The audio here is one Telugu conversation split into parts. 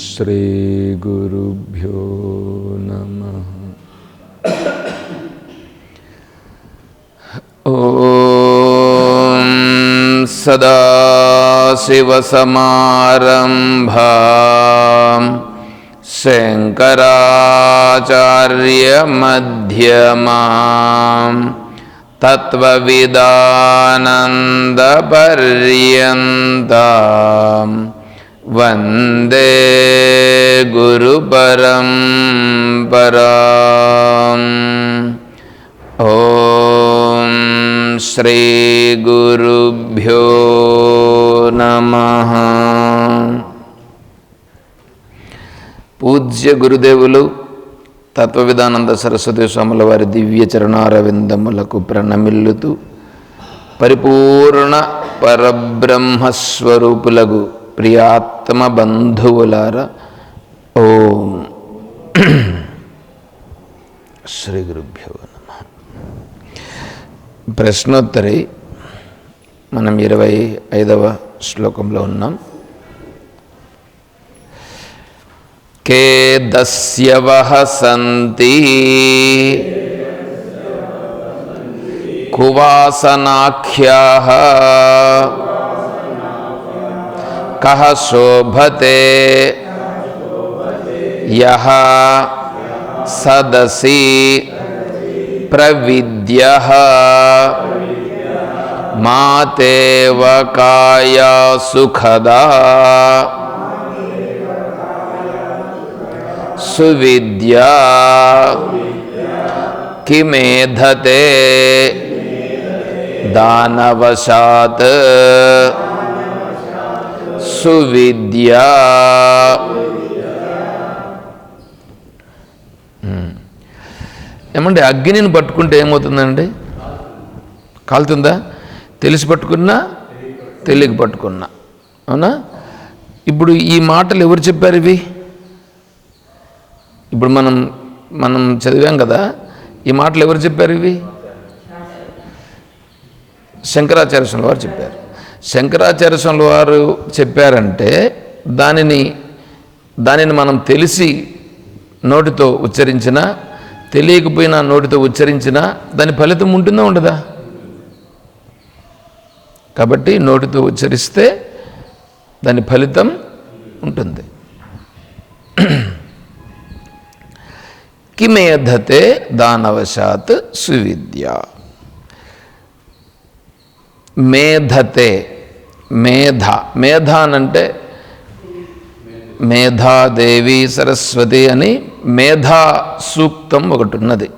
श्रीगुरुभ्यो नमः। ॐ सदाशिवसमारम्भां शङ्कराचार्यमध्यमाम् तत्त्वविदानन्दपर्यन्तां वन्दे गुरुपरं पराम् ॐ श्रीगुरुभ्यो నమః పూజ్య గురుదేవులు తత్వవిధానంద సరస్వతి స్వాముల వారి దివ్య చరణారవిందములకు ప్రణమిల్లుతూ పరిపూర్ణ పరబ్రహ్మస్వరూపులకు ప్రియాత్మ బంధువులార ఓం శ్రీ గురుభ్యో నమ. ప్రశ్నోత్తరి మనం ఇరవై ఐదవ శ్లోకంలో ఉన్నాం. के दस्यवः सन्ति? कुवासनाख्याः कः शोभते? यः सदसि प्रविद्यः? मातेव काया सुखदा సువిద్యా కిమేధతే దానవశాత్ సువిద్యా. ఏమంటే అగ్నిని పట్టుకుంటే ఏమవుతుందండి? కాలుతుందా? తెలిసి పట్టుకున్నా తెలియక పట్టుకున్నా. అవునా? ఇప్పుడు ఈ మాటలు ఎవరు చెప్పారు ఇవి? ఇప్పుడు మనం మనం చదివాం కదా ఈ మాటలు ఎవరు చెప్పారు ఇవి? శంకరాచార్య స్వామి వారు చెప్పారు. శంకరాచార్య స్వామి వారు చెప్పారంటే దానిని దానిని మనం తెలిసి నోటితో ఉచ్చరించినా తెలియకపోయినా నోటితో ఉచ్చరించినా దాని ఫలితం ఉంటుందా ఉండదా? కాబట్టి నోటితో ఉచ్చరిస్తే దాని ఫలితం ఉంటుంది. కిమేధతే దానవశాత్ సువిద్య మేధతే మేధ మేధ అనంటే మేధాదేవి సరస్వతి అని మేధా సూక్తం ఒకటి ఉన్నది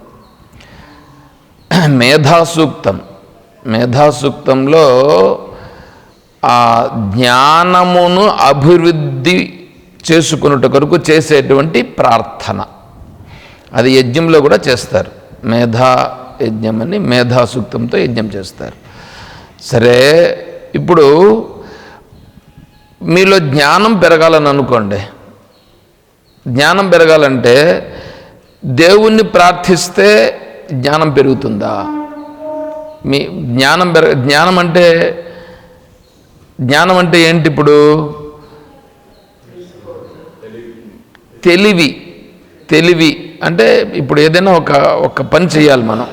మేధా సూక్తం మేధా సూక్తంలో ఆ జ్ఞానమును అభివృద్ధి చేసుకున్నట్టు కొరకు చేసేటువంటి ప్రార్థన అది యజ్ఞంలో కూడా చేస్తారు. మేధా యజ్ఞం అని మేధా సూక్తంతో యజ్ఞం చేస్తారు. సరే ఇప్పుడు మీలో జ్ఞానం పెరగాలని అనుకోండి. జ్ఞానం పెరగాలంటే దేవుణ్ణి ప్రార్థిస్తే జ్ఞానం పెరుగుతుందా? మీ జ్ఞానం పెరగ జ్ఞానం అంటే జ్ఞానం అంటే ఏంటి ఇప్పుడు? తెలివి. తెలివి. అంటే ఇప్పుడు ఏదైనా ఒక ఒక పని చేయాలి మనం.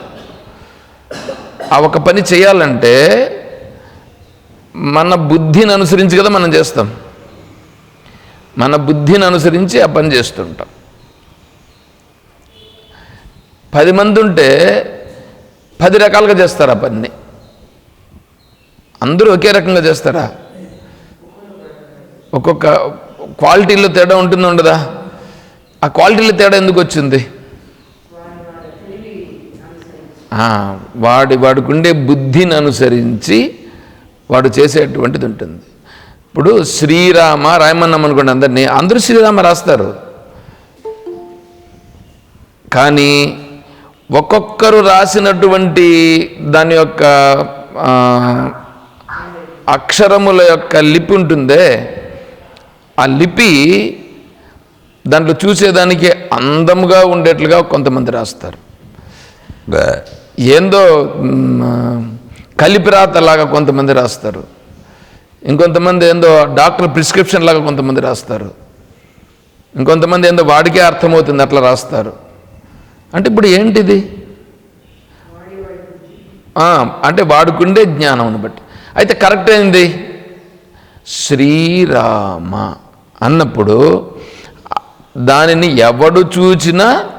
ఆ ఒక పని చేయాలంటే మన బుద్ధిని అనుసరించి కదా మనం చేస్తాం. మన బుద్ధిని అనుసరించి ఆ పని చేస్తుంటాం. పది మంది ఉంటే పది రకాలుగా చేస్తారు ఆ పని అందరూ ఒకే రకంగా చేస్తారా? ఒక్కొక్క క్వాలిటీలో తేడా ఉంటుందా ఉండదా? ఆ క్వాలిటీలో తేడా ఎందుకు వచ్చింది? వాడి వాడికుండే బుద్ధిని అనుసరించి వాడు చేసేటువంటిది ఉంటుంది. ఇప్పుడు శ్రీరామ రాయమన్నాం అనుకోండి అందరినీ అందరూ శ్రీరామ రాస్తారు. కానీ ఒక్కొక్కరు రాసినటువంటి దాని యొక్క అక్షరముల యొక్క లిపి ఉంటుందే. ఆ లిపి దాంట్లో చూసేదానికి అందముగా ఉండేట్లుగా కొంతమంది రాస్తారు. ఏందో కలిపి రాతలాగా కొంతమంది రాస్తారు. ఇంకొంతమంది ఏందో డాక్టర్ ప్రిస్క్రిప్షన్ లాగా కొంతమంది రాస్తారు. ఇంకొంతమంది ఏందో వాడికే అర్థమవుతుంది అట్లా రాస్తారు. అంటే ఇప్పుడు ఏంటిది? అంటే వాడుకుండే జ్ఞానం బట్టి. అయితే కరెక్ట్ ఏంది? శ్రీరామ. అన్నప్పుడు దానిని ఎవడు చూచినా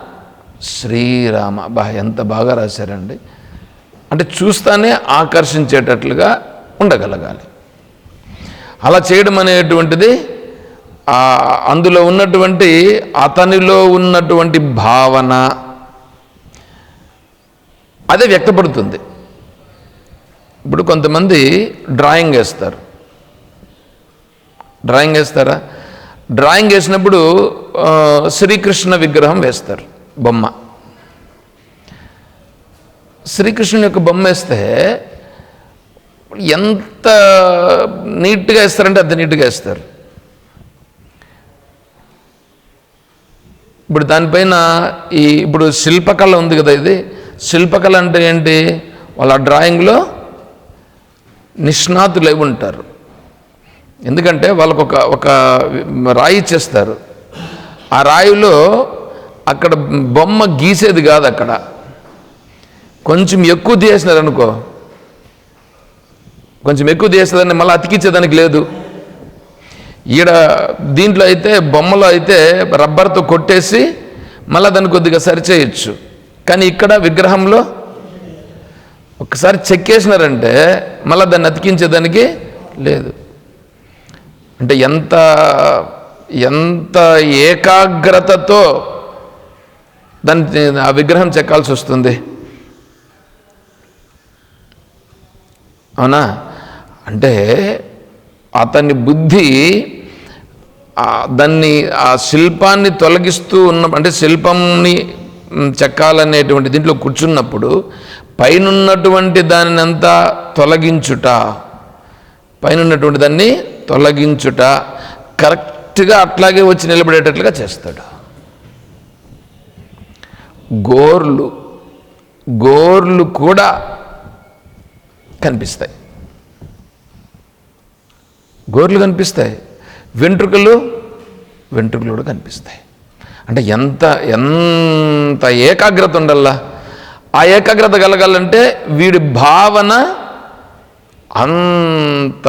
శ్రీరామ బా ఎంత బాగా రాశారండి. అంటే చూస్తానే ఆకర్షించేటట్లుగా ఉండగలగాలి. అలా చేయడం అనేటువంటిది అందులో ఉన్నటువంటి అతనిలో ఉన్నటువంటి భావన అదే వ్యక్తపడుతుంది. ఇప్పుడు కొంతమంది డ్రాయింగ్ వేస్తారు. డ్రాయింగ్ వేస్తారా? డ్రాయింగ్ వేసినప్పుడు శ్రీకృష్ణ విగ్రహం వేస్తారు బొమ్మ. శ్రీకృష్ణుని యొక్క బొమ్మ వేస్తే ఎంత నీట్గా వేస్తారంటే అంత నీట్గా వేస్తారు. ఇప్పుడు దానిపైన ఈ ఇప్పుడు శిల్పకళ ఉంది కదా ఇది. శిల్పకళ అంటే ఏంటి? వాళ్ళ డ్రాయింగ్లో నిష్ణాతులై ఉంటారు. ఎందుకంటే వాళ్ళకు ఒక ఒక రాయి ఇచ్చేస్తారు. ఆ రాయిలో అక్కడ బొమ్మ గీసేది కాదు అక్కడ. కొంచెం ఎక్కువ తీసేసినారు అనుకో కొంచెం ఎక్కువ తీసేదాన్ని మళ్ళీ అతికించేదానికి లేదు. ఈడ దీంట్లో అయితే బొమ్మలో అయితే రబ్బర్తో కొట్టేసి మళ్ళీ దాన్ని కొద్దిగా సరిచేయచ్చు. కానీ ఇక్కడ విగ్రహంలో ఒకసారి చెక్కేసినారంటే మళ్ళీ దాన్ని అతికించేదానికి లేదు. అంటే ఎంత ఎంత ఏకాగ్రతతో దాన్ని ఆ విగ్రహం చెక్కాల్సి వస్తుంది? అవునా? అంటే అతని బుద్ధి దాన్ని ఆ శిల్పాన్ని తొలగిస్తూ ఉన్న అంటే శిల్పంని చెక్కాలనేటువంటి దీంట్లో కూర్చున్నప్పుడు పైనున్నటువంటి దానినంతా తొలగించుట పైనున్నటువంటి దాన్ని తొలగించుట కరెక్ట్గా అట్లాగే వచ్చి నిలబడేటట్లుగా చేస్తాడు. గోర్లు గోర్లు కూడా కనిపిస్తాయి. గోర్లు కనిపిస్తాయి. వెంట్రుకలు వెంట్రుకలు కూడా కనిపిస్తాయి. అంటే ఎంత ఎంత ఏకాగ్రత ఉండల్లా ఆ ఏకాగ్రత కలగాలంటే వీడి భావన అంత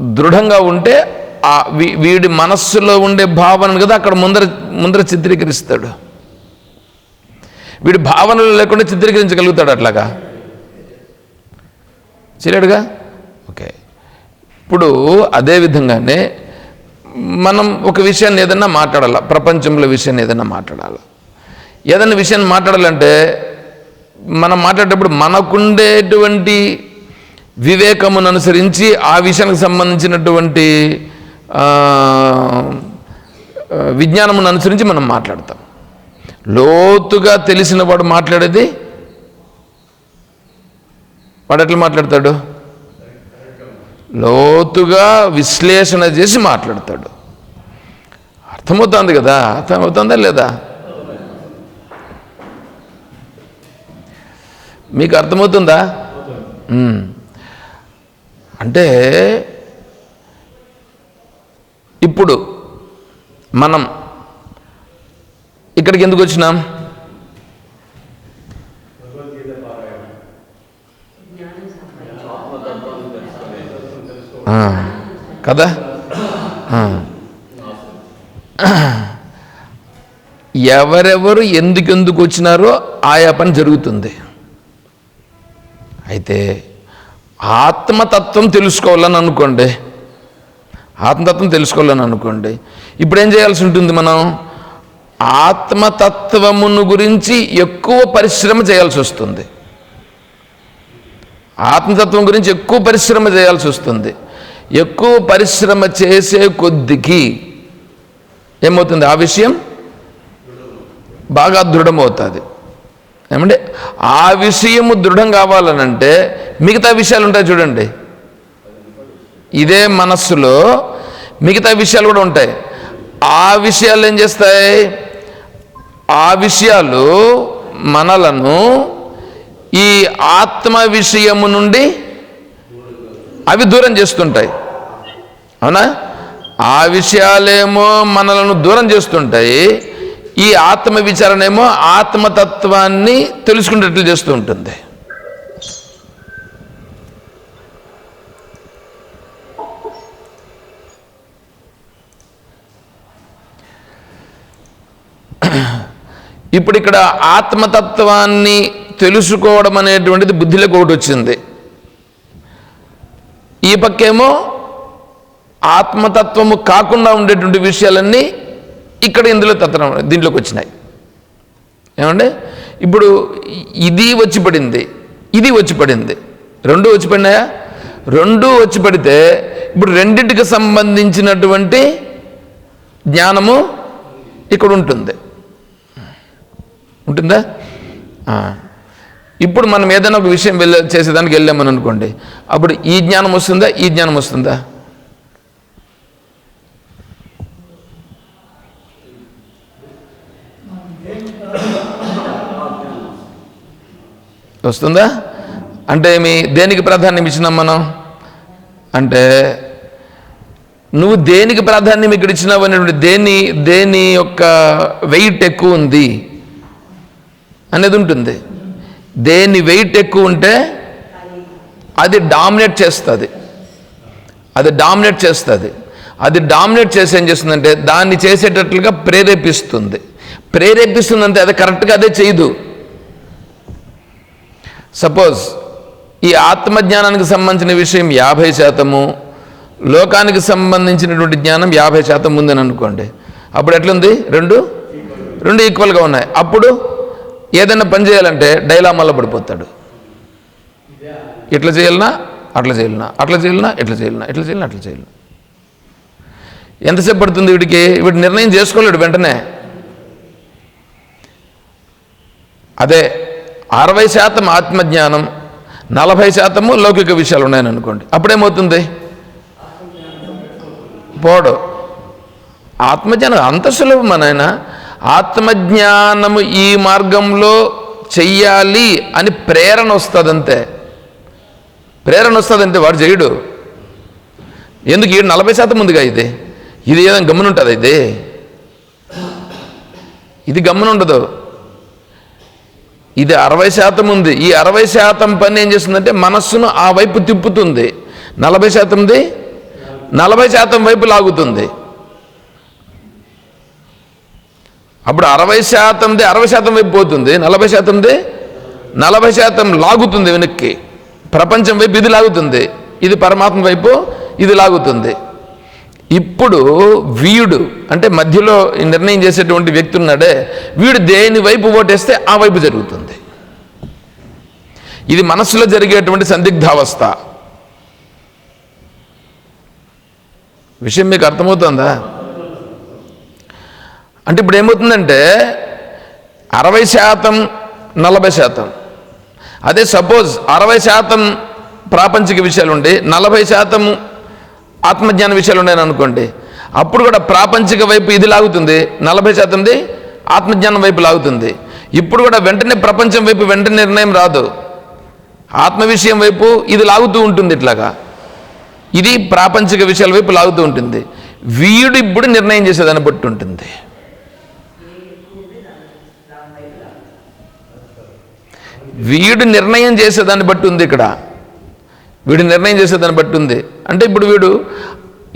దృఢంగా ఉంటే ఆ వీ- వీడి మనస్సులో ఉండే భావనను కదా అక్కడ ముందర ముందర చిత్రీకరిస్తాడు. వీడి భావనలు లేకుండా చిత్రీకరించగలుగుతాడు అట్లాగా? చేయలేడుగా? ఓకే. ఇప్పుడు అదే విధంగానే మనం ఒక విషయాన్ని ఏదన్నా మాట్లాడాలి? ప్రపంచంలో విషయాన్ని ఏదన్నా మాట్లాడాలి? ఏదైనా విషయాన్ని మాట్లాడాలంటే మనం మాట్లాడేటప్పుడు మనకుండేటువంటి వివేకమును అనుసరించి ఆ విషయానికి సంబంధించినటువంటి విజ్ఞానమును అనుసరించి మనం మాట్లాడతాం. లోతుగా తెలిసిన వాడు మాట్లాడేది? వాడు ఎట్లా మాట్లాడతాడు? లోతుగా విశ్లేషణ చేసి మాట్లాడతాడు. అర్థమవుతుంది కదా? అర్థమవుతుందా లేదా? మీకు అర్థమవుతుందా. అంటే ఇప్పుడు మనం ఇక్కడికి ఎందుకు వచ్చినాం? కదా. ఎవరెవరు ఎందుకెందుకు వచ్చినారో ఆయా పని జరుగుతుంది. అయితే ఆత్మతత్వం తెలుసుకోవాలని అనుకోండి. ఆత్మతత్వం తెలుసుకోవాలని అనుకోండి. ఇప్పుడు ఏం చేయాల్సి ఉంటుంది మనం? ఆత్మతత్వమును గురించి ఎక్కువ పరిశ్రమ చేయాల్సి వస్తుంది. ఆత్మతత్వం గురించి ఎక్కువ పరిశ్రమ చేయాల్సి వస్తుంది. ఎక్కువ పరిశ్రమ చేసే కొద్దికి ఏమవుతుంది? ఆ విషయం బాగా దృఢమవుతుంది. ఏమంటే ఆ విషయము దృఢం కావాలనంటే మిగతా విషయాలు ఉంటాయి చూడండి. ఇదే మనస్సులో మిగతా విషయాలు కూడా ఉంటాయి. ఆ విషయాలు ఏం చేస్తాయి? ఆ విషయాలు మనలను ఈ ఆత్మ విషయము నుండి అవి దూరం చేస్తుంటాయి. అవునా? ఆ విషయాలేమో మనలను దూరం చేస్తుంటాయి. ఈ ఆత్మ విచారణ ఏమో ఆత్మతత్వాన్ని తెలుసుకునేట్లు చేస్తూ ఉంటుంది. ఇప్పుడు ఇక్కడ ఆత్మతత్వాన్ని తెలుసుకోవడం అనేటువంటిది బుద్ధిలోకి ఒకటి వచ్చింది. ఈ పక్కేమో ఆత్మతత్వము కాకుండా ఉండేటువంటి విషయాలన్నీ ఇక్కడ ఇందులో తత్వం దీంట్లోకి వచ్చినాయి. ఏమంటే ఇప్పుడు ఇది వచ్చి పడింది ఇది వచ్చి పడింది. రెండు వచ్చి పడినాయా? రెండు వచ్చి పడితే ఇప్పుడు రెండింటికి సంబంధించినటువంటి జ్ఞానము ఇక్కడ ఉంటుంది. ఉంటుందా? ఇప్పుడు మనం ఏదైనా ఒక విషయం వెళ్ళ చేసేదానికి వెళ్ళామని అనుకోండి అప్పుడు ఈ జ్ఞానం వస్తుందా ఈ జ్ఞానం వస్తుందా? వస్తుందా? అంటే మీ దేనికి ప్రాధాన్యం ఇచ్చినాం మనం? అంటే నువ్వు దేనికి ప్రాధాన్యం ఇక్కడ ఇచ్చినావు అనేటువంటి దేని దేని యొక్క వెయిట్ ఎక్కువ ఉంది అనేది ఉంటుంది. దేని వెయిట్ ఎక్కువ ఉంటే అది డామినేట్ చేస్తుంది. అది డామినేట్ చేస్తుంది. అది డామినేట్ చేసి ఏం చేస్తుందంటే దాన్ని చేసేటట్లుగా ప్రేరేపిస్తుంది. ప్రేరేపిస్తుందంటే అది కరెక్ట్గా అదే చేయదు. సపోజ్ ఈ ఆత్మజ్ఞానానికి సంబంధించిన విషయం యాభై శాతము లోకానికి సంబంధించినటువంటి జ్ఞానం యాభై శాతం ఉందని అనుకోండి. అప్పుడు ఎట్లుంది? రెండు? రెండు ఈక్వల్గా ఉన్నాయి. అప్పుడు ఏదైనా పని చేయాలంటే డైలామాల్లో పడిపోతాడు. ఇట్లా చేయాలన్నా అట్లా చేయాలన్నా అట్లా చేయాలన్నా ఇట్లా చేయాలన్నా ఇట్లా చేయాలనా? అట్లా చేయాలనా? ఎంతసేపు పడుతుంది వీడికి? వీడు నిర్ణయం చేసుకోలేడు వెంటనే. అదే అరవై శాతం ఆత్మజ్ఞానం నలభై శాతము లౌకిక విషయాలు ఉన్నాయని అనుకోండి అప్పుడేమవుతుంది? పోడు. ఆత్మజ్ఞానం అంత సులభం నాయన. ఆత్మజ్ఞానము ఈ మార్గంలో చెయ్యాలి అని ప్రేరణ వస్తుంది అంతే ప్రేరణ వస్తుందంటే వాడు చేయడు ఎందుకు ఈ నలభై శాతం ఉందిగా ఇది? ఇది ఏదైనా గమ్మునుంటుంది ఇది? ఇది గమ్మునుండదు. ఇది అరవై శాతం ఉంది. ఈ అరవై శాతం పని ఏం చేస్తుందంటే మనస్సును ఆ వైపు తిప్పుతుంది. నలభై శాతంది నలభై శాతం వైపు లాగుతుంది. అప్పుడు అరవై శాతంది అరవై శాతం వైపు పోతుంది. నలభై శాతంది నలభై శాతం లాగుతుంది వెనక్కి. ప్రపంచం వైపు ఇది లాగుతుంది. ఇది పరమాత్మ వైపు ఇది లాగుతుంది. ఇప్పుడు వీడు అంటే మధ్యలో ఈ నిర్ణయం చేసేటువంటి వ్యక్తి ఉన్నాడే వీడు దేని వైపు ఓటేస్తే ఆ వైపు జరుగుతుంది. ఇది మనస్సులో జరిగేటువంటి సందిగ్ధావస్థ. విషయం మీకు అర్థమవుతుందా? అంటే ఇప్పుడు ఏమవుతుందంటే అరవై శాతం నలభై శాతం. అదే సపోజ్ అరవై శాతం ప్రాపంచిక విషయాలు ఉండి నలభై శాతం ఆత్మజ్ఞాన విషయాలు ఉన్నాయని అనుకోండి. అప్పుడు కూడా ప్రాపంచిక వైపు ఇది లాగుతుంది నలభై శాతంది ఆత్మజ్ఞానం వైపు లాగుతుంది. ఇప్పుడు కూడా వెంటనే ప్రపంచం వైపు వెంటనే నిర్ణయం రాదు. ఆత్మ విషయం వైపు ఇది లాగుతూ ఉంటుంది ఇట్లాగా. ఇది ప్రాపంచిక విషయాల వైపు లాగుతూ ఉంటుంది. వీడు ఇప్పుడు నిర్ణయం చేసేదాన్ని బట్టి ఉంటుంది. వీడు నిర్ణయం చేసేదాన్ని బట్టి ఉంది ఇక్కడ. వీడు నిర్ణయం చేసేదాన్ని బట్టి ఉంది. అంటే ఇప్పుడు వీడు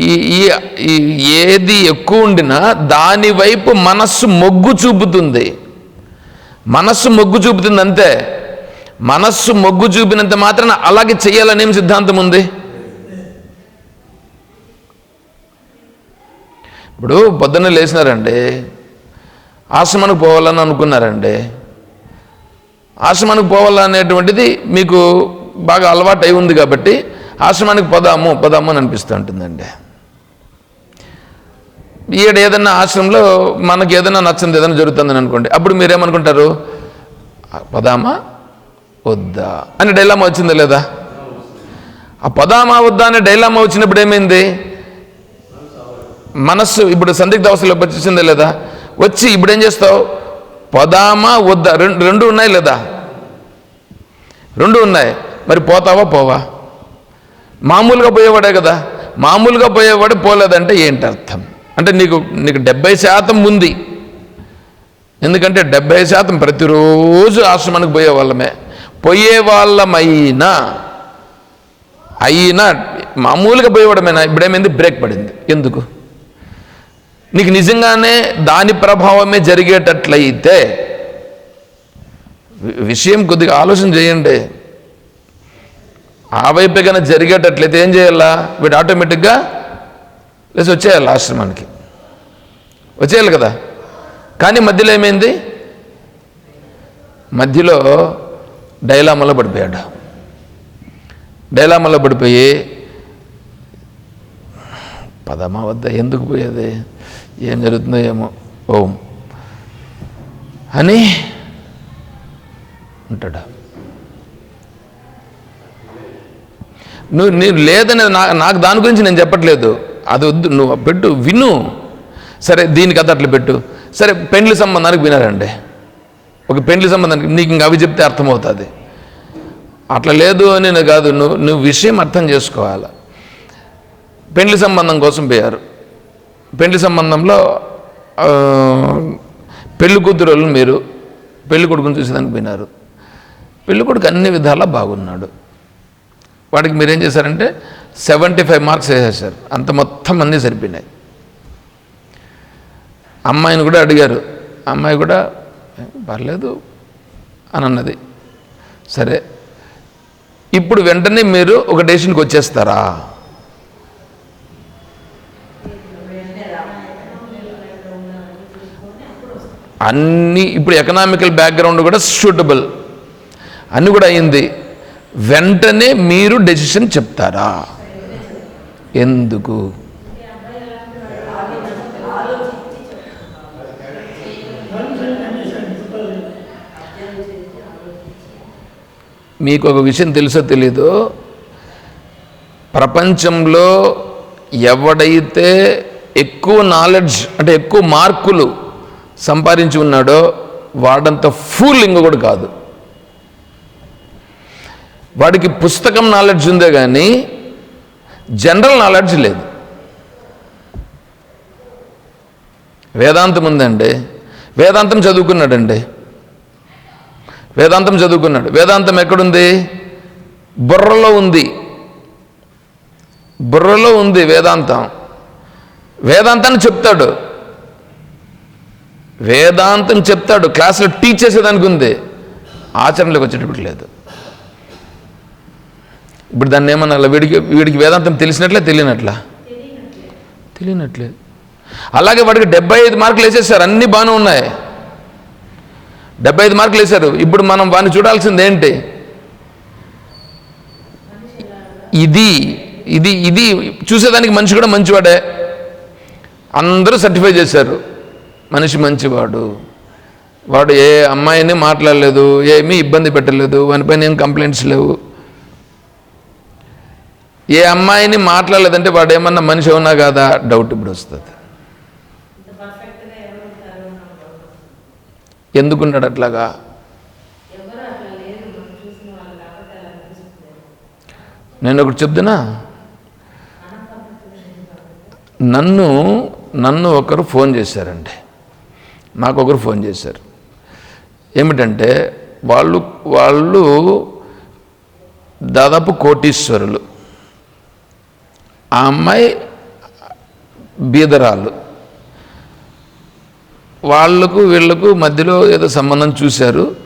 ఈ ఈ- ఈ ఏది ఎక్కువ ఉండినా దాని వైపు మనస్సు మొగ్గు చూపుతుంది. మనస్సు మొగ్గు చూపుతుంది అంతే. మనస్సు మొగ్గు చూపినంత మాత్రాన అలాగే చేయాలనేం సిద్ధాంతం ఉంది? ఇప్పుడు పొద్దున్న లేచినారండి. ఆశ్రమానికి పోవాలని అనుకున్నారండి. ఆశ్రమానికి పోవాలనేటువంటిది మీకు బాగా అలవాటు అయి ఉంది కాబట్టి ఆశ్రమానికి పదాము పదాము అని అనిపిస్తూ ఉంటుందండి. ఈడ ఏదన్నా ఆశ్రమంలో మనకి ఏదైనా నచ్చింది ఏదైనా జరుగుతుందని అనుకోండి అప్పుడు మీరేమనుకుంటారు? పదామా? వద్దా? అని డైలామా వచ్చిందా లేదా? ఆ పదామా వద్దా అనే డైలామా వచ్చినప్పుడు ఏమైంది? మనస్సు ఇప్పుడు సందిగ్ధ అవస్థలో వచ్చిందా లేదా? వచ్చి ఇప్పుడు ఏం చేస్తావు? పదామా వద్దా? రెండు రెండు ఉన్నాయి లేదా? రెండు ఉన్నాయి. మరి పోతావా? పోవా. మామూలుగా పోయేవాడే కదా. మామూలుగా పోయేవాడు పోలేదంటే ఏంటి అర్థం అంటే నీకు నీకు డెబ్బై శాతం ఉంది. ఎందుకంటే డెబ్బై శాతం ప్రతిరోజు ఆశ్రమానికి పోయే వాళ్ళమే పోయే వాళ్ళమైనా అయినా మామూలుగా పోయేవాడమేనా? ఇప్పుడేమైంది? బ్రేక్ పడింది. ఎందుకు? నీకు నిజంగానే దాని ప్రభావమే జరిగేటట్లయితే వి- విషయం కొద్దిగా ఆలోచన చేయండి. ఆ వైపే కనుక జరిగేటట్లయితే ఏం చేయాలా? వీడు ఆటోమేటిక్గా లేచి వచ్చేయాలి ఆశ్రమానికి. వచ్చేయాలి కదా? కానీ మధ్యలో ఏమైంది? మధ్యలో డైలామాలో పడిపోయాడు. డైలామాలో పడిపోయి పదమా వద్ద ఎందుకు పోయేది? ఏం జరుగుతుందో ఏమో ఓం. అని ఉంటాడు. నువ్వు నేను లేదని నా నాకు దాని గురించి నేను చెప్పట్లేదు. అది వద్దు నువ్వు పెట్టు విను. సరే దీనికి కథ అట్లా పెట్టు. సరే పెండ్లి సంబంధానికి వినారండి ఒక పెండ్లి సంబంధానికి నీకు ఇంకా అవి చెప్తే అర్థమవుతుంది. అట్లా లేదు అని నేను కాదు నువ్వు నువ్వు విషయం అర్థం చేసుకోవాలి. పెండ్లి సంబంధం కోసం పోయారు. పెండ్లి సంబంధంలో పెళ్ళి కూతురు మీరు పెళ్ళి కొడుకుని చూసేదానికి పోయినారు. పెళ్ళి కొడుకు అన్ని విధాలా బాగున్నాడు. వాడికి మీరేం చేశారంటే సెవెంటీ ఫైవ్ మార్క్స్ వేసేసారు అంత మొత్తం అన్నీ సరిపోయినాయి. అమ్మాయిని కూడా అడిగారు. అమ్మాయి కూడా పర్లేదు అని అన్నది. సరే. ఇప్పుడు వెంటనే మీరు ఒక డెసిషన్కి వచ్చేస్తారా? అన్ని ఇప్పుడు ఎకనామికల్ బ్యాక్గ్రౌండ్ కూడా సూటబుల్. అన్నీ కూడా అయింది. వెంటనే మీరు డెసిషన్ చెప్తారా? ఎందుకు? మీకు ఒక విషయం తెలుసో తెలీదు? ప్రపంచంలో ఎవడైతే ఎక్కువ నాలెడ్జ్ అంటే ఎక్కువ మార్కులు సంపాదించి ఉన్నాడో వాడంత ఫూల్ ఇంకొకడు కాదు. వాడికి పుస్తకం నాలెడ్జ్ ఉందే కానీ జనరల్ నాలెడ్జ్ లేదు. వేదాంతం ఉందండి. వేదాంతం చదువుకున్నాడండి. వేదాంతం చదువుకున్నాడు. వేదాంతం ఎక్కడుంది? బుర్రలో ఉంది. బుర్రలో ఉంది వేదాంతం. వేదాంతాన్ని చెప్తాడు. వేదాంతం చెప్తాడు. క్లాసులో టీచ్ చేసేదానికి ఉంది. ఆచరణలోకి వచ్చేటప్పుడు లేదు. ఇప్పుడు దాన్ని ఏమన్నా వీడికి వీడికి వేదాంతం తెలిసినట్లే తెలియనట్లా? తెలియనట్లేదు అలాగే వాడికి డెబ్బై ఐదు మార్కులు వేసేసారు అన్నీ బాగానే ఉన్నాయి. డెబ్బై ఐదు మార్కులు వేశారు ఇప్పుడు మనం వాడిని చూడాల్సింది ఏంటి? ఇది ఇది ఇది చూసేదానికి మనిషి కూడా మంచివాడే. అందరూ సర్టిఫై చేశారు. మనిషి మంచివాడు. వాడు ఏ అమ్మాయిని మాట్లాడలేదు ఏమీ ఇబ్బంది పెట్టలేదు వానిపైన ఏం కంప్లైంట్స్ లేవు. ఏ అమ్మాయిని మాట్లాడలేదంటే వాడు ఏమన్నా మనిషి అవునా కాదా? డౌట్ ఇప్పుడు వస్తుంది. ఎందుకున్నాడు అట్లాగా? నేను ఒకటి చెప్తున్నా. నన్ను నన్ను ఒకరు ఫోన్ చేశారండి నాకు ఒకరు ఫోన్ చేశారు. ఏమిటంటే వాళ్ళు వాళ్ళు దాదాపు కోటీశ్వరులు. ఆ అమ్మాయి బీదరాలు. వాళ్ళకు వీళ్ళకు మధ్యలో ఏదో సంబంధం చూశారు.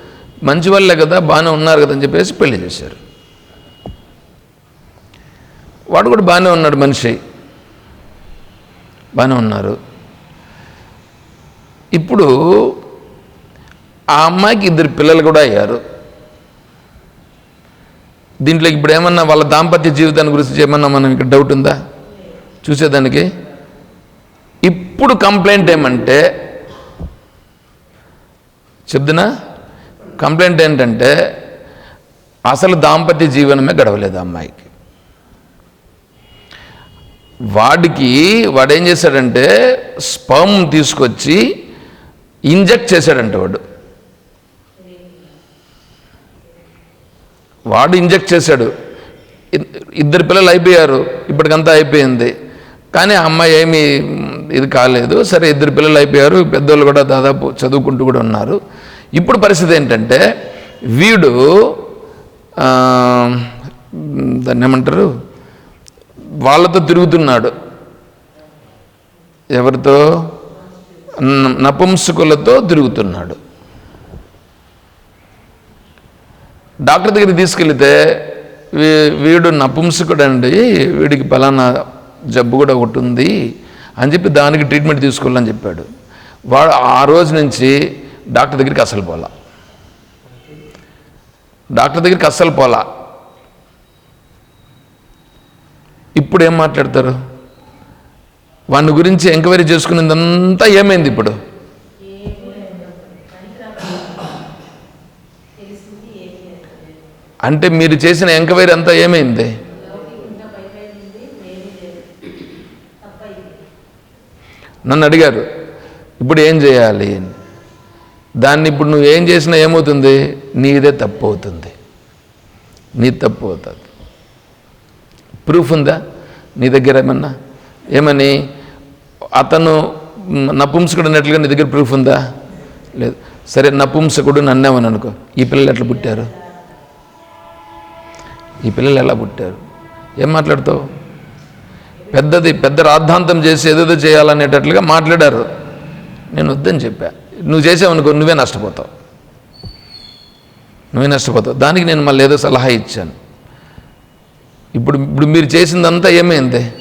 మంచి వాళ్ళే కదా బాగానే ఉన్నారు కదా అని చెప్పేసి పెళ్ళి చేశారు. వాడు కూడా బాగానే ఉన్నాడు మనిషి. బాగానే ఉన్నారు. ఇప్పుడు ఆ అమ్మాయికి ఇద్దరు పిల్లలు కూడా అయ్యారు. దీంట్లో ఇప్పుడు ఏమన్నా వాళ్ళ దాంపత్య జీవితాన్ని గురించి ఏమన్నా మనం ఇక్కడ డౌట్ ఉందా? చూసేదానికి. ఇప్పుడు కంప్లైంట్ ఏమంటే చెప్తున్నా? కంప్లైంట్ ఏంటంటే అసలు దాంపత్య జీవనమే గడవలేదు అమ్మాయికి. వాడికి వాడు ఏం చేశాడంటే స్పర్మ్ తీసుకొచ్చి ఇంజెక్ట్ చేశాడంట వాడు. వాడు ఇంజెక్ట్ చేశాడు. ఇద్దరు పిల్లలు అయిపోయారు. ఇప్పటికంతా అయిపోయింది. కానీ అమ్మాయి ఏమీ ఇది కాలేదు. సరే ఇద్దరు పిల్లలు అయిపోయారు. పెద్దోళ్ళు కూడా దాదాపు చదువుకుంటూ కూడా ఉన్నారు. ఇప్పుడు పరిస్థితి ఏంటంటే వీడు దాన్ని ఏమంటారు? వాళ్ళతో తిరుగుతున్నాడు. ఎవరితో? న- నపుంసకులతో తిరుగుతున్నాడు. డాక్టర్ దగ్గరికి తీసుకెళ్తే వీ- వీడు నపుంసకుడండి వీడికి ఫలానా జబ్బు కూడా ఒకటి ఉంది అని చెప్పి దానికి ట్రీట్మెంట్ తీసుకోవాలని చెప్పాడు. వాడు ఆ రోజు నుంచి డాక్టర్ దగ్గరికి అసలు పోలా. డాక్టర్ దగ్గరికి అస్సలు పోలా. ఇప్పుడు ఏం మాట్లాడతారు? వాని గురించి ఎంక్వైరీ చేసుకునేదంతా ఏమైంది ఇప్పుడు? అంటే మీరు చేసిన ఎంక్వైరీ అంతా ఏమైంది? నన్ను అడిగారు ఇప్పుడు ఏం చేయాలి? అని. దాన్ని ఇప్పుడు నువ్వు ఏం చేసినా ఏమవుతుంది? నీదే తప్పు అవుతుంది. నీ తప్పు అవుతుంది. ప్రూఫ్ ఉందా? నీ దగ్గర ఏమన్నా? ఏమని? అతను నపుంసకుడు అన్నట్లుగా నీ దగ్గర ప్రూఫ్ ఉందా? లేదు. సరే నపుంసకుడు నన్నేమని అనుకో. ఈ పిల్లలు ఎట్లా పుట్టారు? ఈ పిల్లలు ఎలా పుట్టారు? ఏం మాట్లాడుతావు? పెద్దది పెద్ద రాద్ధాంతం చేసి ఏదేదో చేయాలనేటట్లుగా మాట్లాడారు. నేను వద్దని చెప్పా. నువ్వు చేసావనుకో నువ్వే నష్టపోతావు. నువ్వే నష్టపోతావు. దానికి నేను మళ్ళీ ఏదో సలహా ఇచ్చాను. ఇప్పుడు ఇప్పుడు మీరు చేసిందంతా ఏమైంది?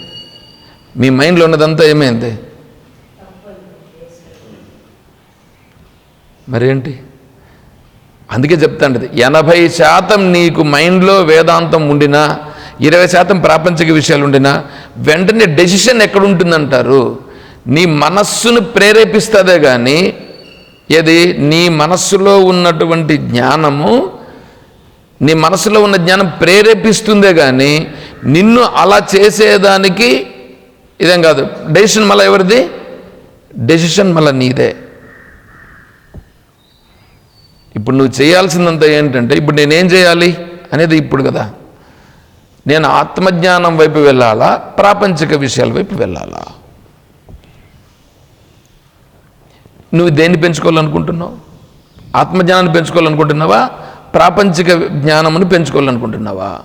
మీ మైండ్లో ఉన్నదంతా ఏమైంది? మరేంటి? అందుకే చెప్తాండది ఎనభై శాతం నీకు మైండ్లో వేదాంతం ఉండినా ఇరవై శాతం ప్రాపంచిక విషయాలు ఉండినా వెంటనే డెసిషన్ ఎక్కడుంటుందంటారు? నీ మనస్సును ప్రేరేపిస్తుందే కానీ ఏది? నీ మనస్సులో ఉన్నటువంటి జ్ఞానము నీ మనసులో ఉన్న జ్ఞానం ప్రేరేపిస్తుందే కానీ నిన్ను అలా చేసేదానికి ఇదేం కాదు డెసిషన్ మళ్ళీ ఎవరిది? డెసిషన్ మళ్ళీ నీదే. ఇప్పుడు నువ్వు చేయాల్సిందంతా ఏంటంటే ఇప్పుడు నేనేం చేయాలి అనేది ఇప్పుడు కదా. నేను ఆత్మజ్ఞానం వైపు వెళ్ళాలా ప్రాపంచిక విషయాల వైపు వెళ్ళాలా? నువ్వు దేన్ని పెంచుకోవాలనుకుంటున్నావు? ఆత్మజ్ఞానాన్ని పెంచుకోవాలనుకుంటున్నావా? ప్రాపంచిక జ్ఞానమును పెంచుకోవాలనుకుంటున్నావా?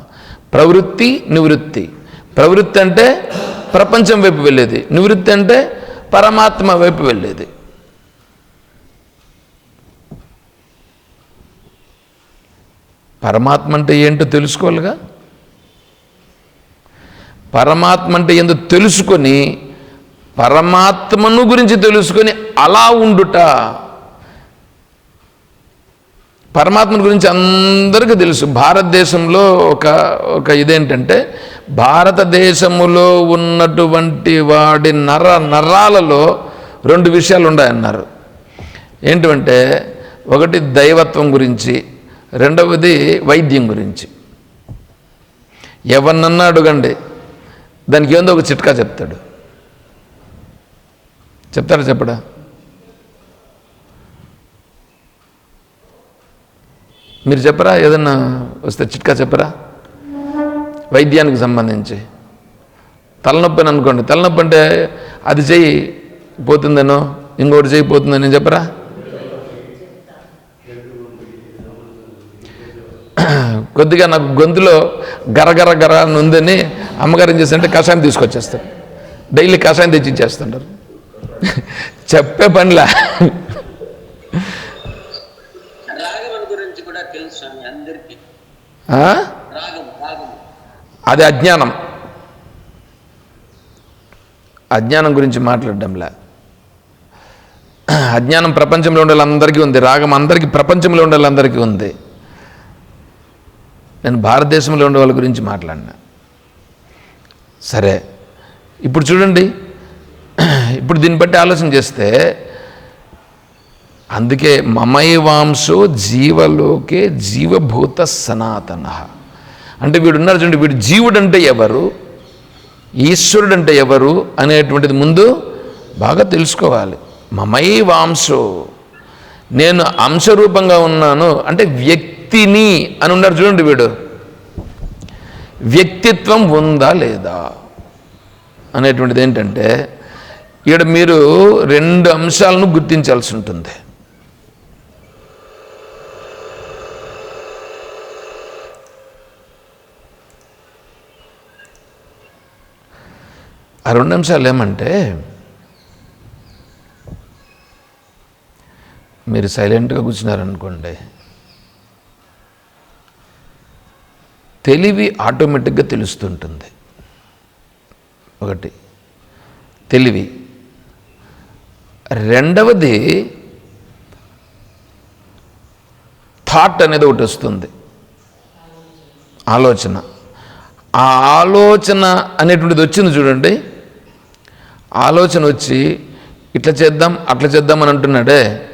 ప్రవృత్తి నివృత్తి. ప్రవృత్తి అంటే ప్రపంచం వైపు వెళ్ళేది. నివృత్తి అంటే పరమాత్మ వైపు వెళ్ళేది. పరమాత్మ అంటే ఏంటో తెలుసుకోవాలిగా? పరమాత్మ అంటే ఏందో తెలుసుకొని పరమాత్మను గురించి తెలుసుకొని అలా ఉండుట పరమాత్మ గురించి అందరికీ తెలుసు. భారతదేశంలో ఒక ఒక ఇదేంటంటే భారతదేశములో ఉన్నటువంటి వాడి నర నరాలలో రెండు విషయాలు ఉన్నాయన్నారు. ఏంటంటే ఒకటి దైవత్వం గురించి రెండవది వైద్యం గురించి. ఎవరినన్నా అడగండి దానికి ఏందో ఒక చిట్కా చెప్తాడు. చెప్తాడా చెప్పడా? మీరు చెప్పరా? ఏదన్నా వస్తే చిట్కా చెప్పరా? వైద్యానికి సంబంధించి. తలనొప్పి అని అనుకోండి. తలనొప్పి అంటే అది చెయ్యి పోతుందనో ఇంకోటి చెయ్యి పోతుందని చెప్పరా? కొద్దిగా నాకు గొంతులో గరగర గర అని ఉందని అమ్మగారు ఏం చేస్తారంటే కషాయం తీసుకొచ్చేస్తారు. డైలీ కషాయం తెచ్చి ఇచ్చేస్తుంటారు చెప్పే పనిలా. అందరికీ. అది అజ్ఞానం. అజ్ఞానం గురించి మాట్లాడడంలే. అజ్ఞానం ప్రపంచంలో ఉండే వాళ్ళందరికీ ఉంది. రాగం అందరికీ ప్రపంచంలో ఉండే వాళ్ళందరికీ ఉంది. నేను భారతదేశంలో ఉండే వాళ్ళ గురించి మాట్లాడినా. సరే ఇప్పుడు చూడండి. ఇప్పుడు దీన్ని బట్టి ఆలోచన చేస్తే అందుకే మమైవాంశో జీవలోకే జీవభూత సనాతన. అంటే వీడు ఉన్నారు చూడండి వీడు జీవుడు అంటే ఎవరు? ఈశ్వరుడు అంటే ఎవరు? అనేటువంటిది ముందు బాగా తెలుసుకోవాలి. మమైవాంశో. నేను అంశరూపంగా ఉన్నాను అంటే వ్యక్తి వ్యక్తిని అని ఉన్నారు చూడండి వీడు. వ్యక్తిత్వం ఉందా లేదా అనేటువంటిది ఏంటంటే ఇక్కడ మీరు రెండు అంశాలను గుర్తించాల్సి ఉంటుంది. ఆ రెండు అంశాలు ఏమంటే మీరు సైలెంట్గా కూర్చున్నారనుకోండి తెలివి ఆటోమేటిక్గా తెలుస్తుంటుంది. ఒకటి. తెలివి. రెండవది థాట్ అనేది ఒకటి వస్తుంది. ఆలోచన. ఆ ఆలోచన అనేటువంటిది వచ్చింది చూడండి. ఆలోచన వచ్చి ఇట్లా చేద్దాం అట్లా చేద్దాం అని అంటున్నాడే.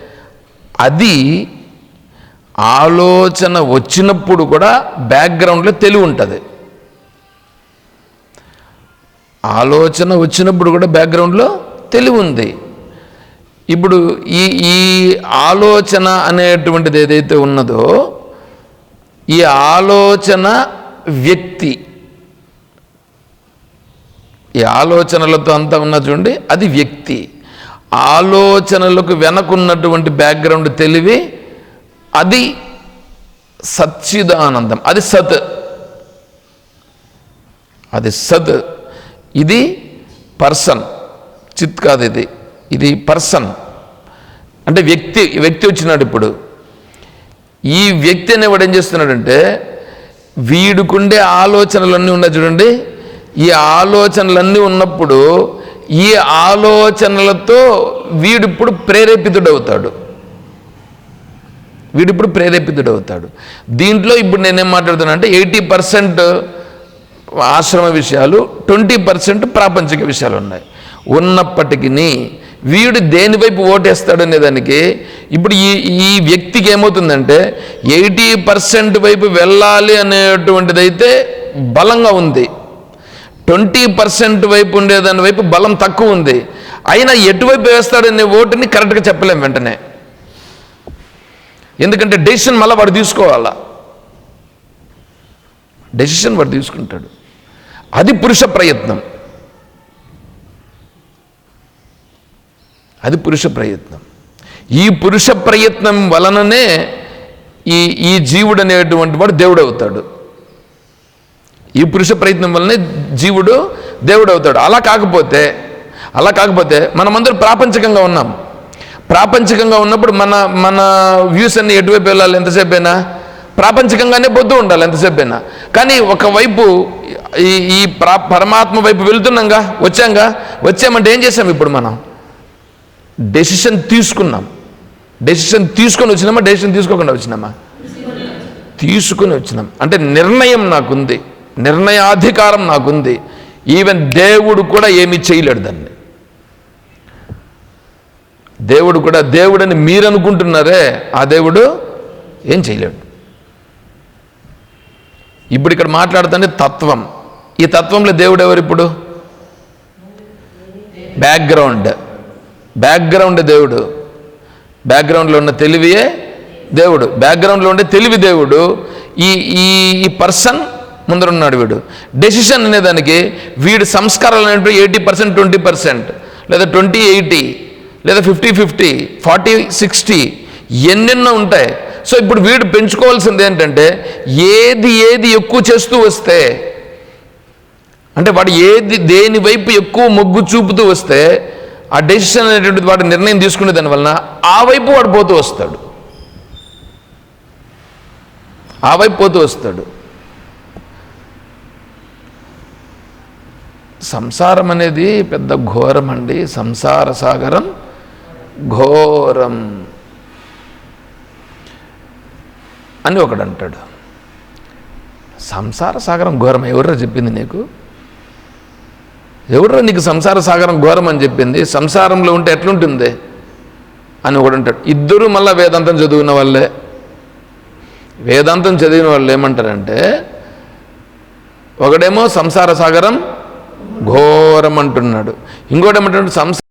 అది ఆలోచన వచ్చినప్పుడు కూడా బ్యాక్గ్రౌండ్లో తెలివి ఉంటుంది. ఆలోచన వచ్చినప్పుడు కూడా బ్యాక్గ్రౌండ్లో తెలివి ఉంది. ఇప్పుడు ఈ ఈ ఆలోచన అనేటువంటిది ఏదైతే ఉన్నదో ఈ ఆలోచన వ్యక్తి ఈ ఆలోచనలతో అంతా ఉన్న చూడండి అది వ్యక్తి. ఆలోచనలకు వెనకున్నటువంటి బ్యాక్గ్రౌండ్ తెలివి అది సచ్చిదానందం. అది సత్. అది సత్. ఇది పర్సన్. చిత్ కాదు ఇది. ఇది పర్సన్. అంటే వ్యక్తి వ్యక్తి వచ్చినాడు ఇప్పుడు. ఈ వ్యక్తి అనేవాడు ఏం చేస్తున్నాడంటే వీడుకుండే ఆలోచనలన్నీ ఉన్నాయి చూడండి. ఈ ఆలోచనలన్నీ ఉన్నప్పుడు ఈ ఆలోచనలతో వీడిప్పుడు ప్రేరేపితుడవుతాడు. వీడి ఇప్పుడు ప్రేరేపితుడు అవుతాడు దీంట్లో ఇప్పుడు నేనేం మాట్లాడుతున్నా అంటే ఎయిటీ పర్సెంట్ ఆశ్రమ విషయాలు ట్వంటీ పర్సెంట్ ప్రాపంచిక విషయాలు ఉన్నాయి. ఉన్నప్పటికీ వీడు దేనివైపు ఓటేస్తాడనే దానికి ఇప్పుడు ఈ ఈ వ్యక్తికి ఏమవుతుందంటే ఎయిటీ పర్సెంట్ వైపు వెళ్ళాలి అనేటువంటిది అయితే బలంగా ఉంది. ట్వంటీ పర్సెంట్ వైపు ఉండేదాని వైపు బలం తక్కువ ఉంది. అయినా ఎటువైపు వేస్తాడనే ఓటుని కరెక్ట్గా చెప్పలేం వెంటనే. ఎందుకంటే డెసిషన్ మళ్ళీ వాడు తీసుకోవాలా? డెసిషన్ వాడు తీసుకుంటాడు. అది పురుష ప్రయత్నం. అది పురుష ప్రయత్నం. ఈ పురుష ప్రయత్నం వలననే ఈ ఈ జీవుడు అనేటువంటి వాడు దేవుడు అవుతాడు ఈ పురుష ప్రయత్నం వల్లనే జీవుడు దేవుడు అవుతాడు అలా కాకపోతే అలా కాకపోతే మనమందరం ప్రాపంచికంగా ఉన్నాం. ప్రాపంచికంగా ఉన్నప్పుడు మన మన వ్యూస్ అన్ని ఎటువైపు వెళ్ళాలి? ఎంతసేపైనా? ప్రాపంచికంగానే బొద్దు ఉండాలి ఎంతసేపైనా. కానీ ఒకవైపు ఈ ఈ ప్రా పరమాత్మ వైపు వెళ్తున్నాంగా వచ్చాంగా వచ్చామంటే ఏం చేసాం ఇప్పుడు మనం? డెసిషన్ తీసుకున్నాం. డెసిషన్ తీసుకొని వచ్చినామా? డెసిషన్ తీసుకోకుండా వచ్చినామా? తీసుకుని వచ్చినాం. అంటే నిర్ణయం నాకుంది. నిర్ణయాధికారం నాకుంది. ఈవెన్ దేవుడు కూడా ఏమీ చేయలేడు దాన్ని. దేవుడు కూడా దేవుడని మీరు అనుకుంటున్నారే ఆ దేవుడు ఏం చేయలేడు. ఇప్పుడు ఇక్కడ మాట్లాడుతుంటే తత్వం. ఈ తత్వంలో దేవుడు ఎవరు ఇప్పుడు? బ్యాక్గ్రౌండ్. బ్యాక్గ్రౌండ్ దేవుడు. బ్యాక్గ్రౌండ్లో ఉన్న తెలివియే దేవుడు. బ్యాక్గ్రౌండ్లో ఉండే తెలివి దేవుడు. ఈ ఈ ఈ పర్సన్ ముందరున్నాడు వీడు. డెసిషన్ అనేదానికి వీడి సంస్కారాలు అనేవి ఎయిటీ పర్సెంట్ ట్వంటీ పర్సెంట్ లేదా ట్వంటీ ఎయిటీ లేదా ఫిఫ్టీ ఫిఫ్టీ ఫార్టీ సిక్స్టీ ఎన్నెన్నో ఉంటాయి. సో ఇప్పుడు వీడు పెంచుకోవాల్సింది ఏంటంటే ఏది ఏది ఎక్కువ చేస్తూ వస్తే అంటే వాడు ఏది దేని వైపు ఎక్కువ మొగ్గు చూపుతూ వస్తే ఆ డెసిషన్ అనేటువంటిది వాడు నిర్ణయం తీసుకునే దానివలన ఆ వైపు వాడు పోతూ వస్తాడు. ఆ వైపు పోతూ వస్తాడు. సంసారం అనేది పెద్ద ఘోరం అండి. సంసార సాగరం ఘోరం అని ఒకడు అంటాడు సంసార సాగరం ఘోరం ఎవర్రా చెప్పింది నీకు? ఎవడ్రా నీకు సంసార సాగరం ఘోరం అని చెప్పింది? సంసారంలో ఉంటే ఎట్లుంటుంది? అని ఒకడు అంటాడు ఇద్దరు మళ్ళీ వేదాంతం చదివిన వాళ్ళే. వేదాంతం చదివిన వాళ్ళు ఏమంటారంటే ఒకడేమో సంసార సాగరం ఘోరం అంటున్నాడు. ఇంకోటి ఏమంటాడు సంసార